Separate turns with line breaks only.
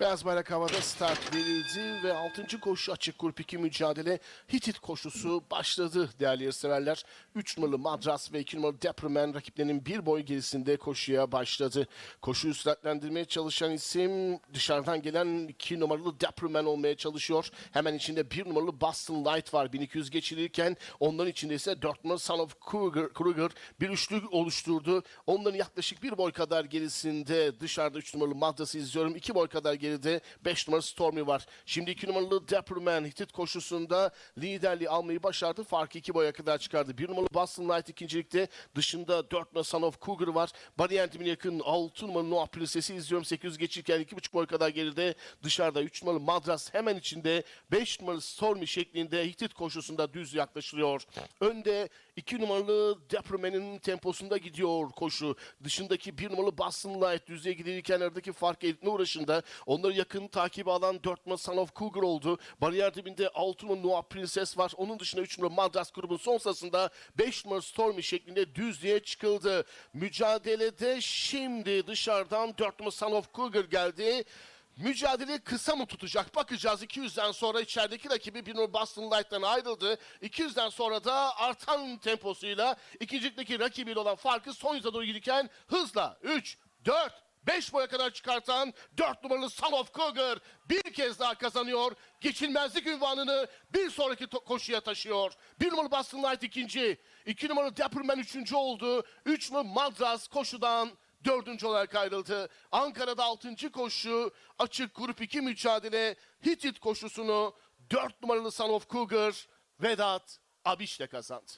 Beyaz bayrak havada start verildi ve 6. koşu açık grup 2 mücadele Hitit koşusu başladı değerli yarışseverler. 3 numaralı Madras ve 2 numaralı Depremen rakiplerinin bir boy gerisinde koşuya başladı. Koşuyu süratlendirmeye çalışan isim dışarıdan gelen 2 numaralı Depremen olmaya çalışıyor. Hemen içinde 1 numaralı Boston Light var 1200 geçirirken onların içinde ise 4 numaralı Son of Kruger, Kruger bir üçlü oluşturdu. Onların yaklaşık bir boy kadar gerisinde dışarıda 3 numaralı Madras'ı izliyorum. 2 boy kadar geride 5 numaralı Stormy var. Şimdi 2 numaralı Dapperman Hitit koşusunda liderliği almayı başardı. Farkı 2 boya kadar çıkardı. 1 numaralı Boston Light ikincilikte. Dışında 4 numaralı Son of Cougar var. Bariyer yakın 6 numaralı Noah Princess'i izliyorum. 800 geçirken 2,5 boy kadar geride. Dışarıda 3 numaralı Madras hemen içinde 5 numaralı Stormy şeklinde Hitit koşusunda düz yaklaşılıyor. Önde 2 numaralı Dapperman'in temposunda gidiyor koşu. Dışındaki 1 numaralı Boston Light düzeye gidilirken aradaki fark eritme uğraşında. Onları yakın takibi alan 4 numaralı Son of Cougar oldu. Bariyer dibinde 6 numaralı Noah Princess var. Onun dışında 3 numaralı Madras grubun son sırasında 5 numaralı Stormy şeklinde düzlüğe çıkıldı. Mücadelede şimdi dışarıdan 4 numaralı Son of Cougar geldi. Mücadele kısa mı tutacak? Bakacağız 200'den sonra içerideki rakibi bir numaralı Boston Light'tan ayrıldı. 200'den sonra da artan temposuyla ikincilikteki rakibiyle olan farkı son yüze doğru giderken hızla 3, 4, 5 boya kadar çıkartan 4 numaralı Son of Cougar bir kez daha kazanıyor. Geçilmezlik ünvanını bir sonraki koşuya taşıyor. 1 numaralı Boston Light ikinci. 2 numaralı Dapperman üçüncü oldu. 3 numaralı Madras koşudan dördüncü olarak ayrıldı. Ankara'da altıncı koşu açık grup 2 mücadele Hitit koşusunu 4 numaralı Son of Cougar Vedat Abiş'le kazandı.